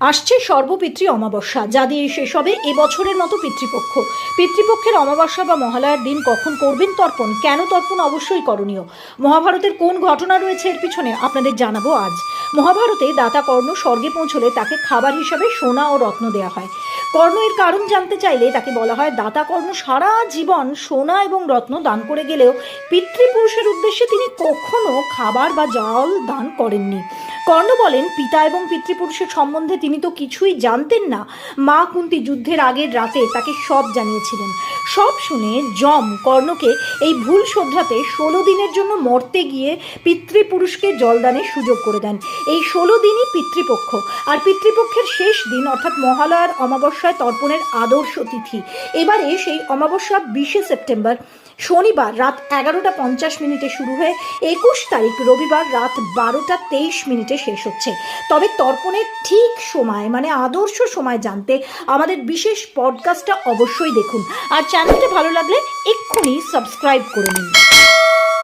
আসছে সর্বপিতৃ অমাবস্যা, যা দিয়ে শেষ হবে এবছরের মতো পিতৃপক্ষ। পিতৃপক্ষের অমাবস্যা বা মহালয়ার দিন কখন করবেন তর্পণ? কেন তর্পণ অবশ্যই করণীয়? মহাভারতের কোন ঘটনা রয়েছে এর পিছনে আপনাদের জানাব আজ। মহাভারতে দাতা কর্ণ স্বর্গে পৌঁছলে তাকে খাবার হিসাবে সোনা ও রত্ন দেয়া হয়। কর্ণ এর কারণ জানতে চাইলে তাকে বলা হয় দাতা কর্ণ। সারা জীবন সোনা এবং রত্ন দান করে গেলেও পিতৃপুরুষের উদ্দেশ্যে তিনি কখনো খাবার বা জল দান করেননি। কর্ণ বলেন, পিতা এবং পিতৃপুরুষের সম্বন্ধে তিনি তো কিছুই জানতেন না। মা কুন্তি যুদ্ধের আগের রাতে তাকে সব জানিয়েছিলেন। সব শুনে যম কর্ণকে এই ভুল শ্রদ্ধাতে ষোলো দিনের জন্য মরতে গিয়ে পিতৃপুরুষকে জলদানের সুযোগ করে দেন। এই ষোলো দিনই পিতৃপক্ষ। আর পিতৃপক্ষের শেষ দিন অর্থাৎ মহালয়ার অমাবস্যায় তর্পণের আদর্শ তিথি। এবারে সেই অমাবস্যা বিশে সেপ্টেম্বর। শনিবার রাত এগারোটা পঞ্চাশ মিনিটে শুরু হয়ে একুশ তারিখ রবিবার রাত বারোটা তেইশ মিনিটে শেষ হচ্ছে। তবে তর্পণের ঠিক সময় মানে আদর্শ সময় জানতে আমাদের বিশেষ পডকাস্টটা অবশ্যই দেখুন। আর চ্যানেলটা ভালো লাগলে এক্ষুনি সাবস্ক্রাইব করে নিন।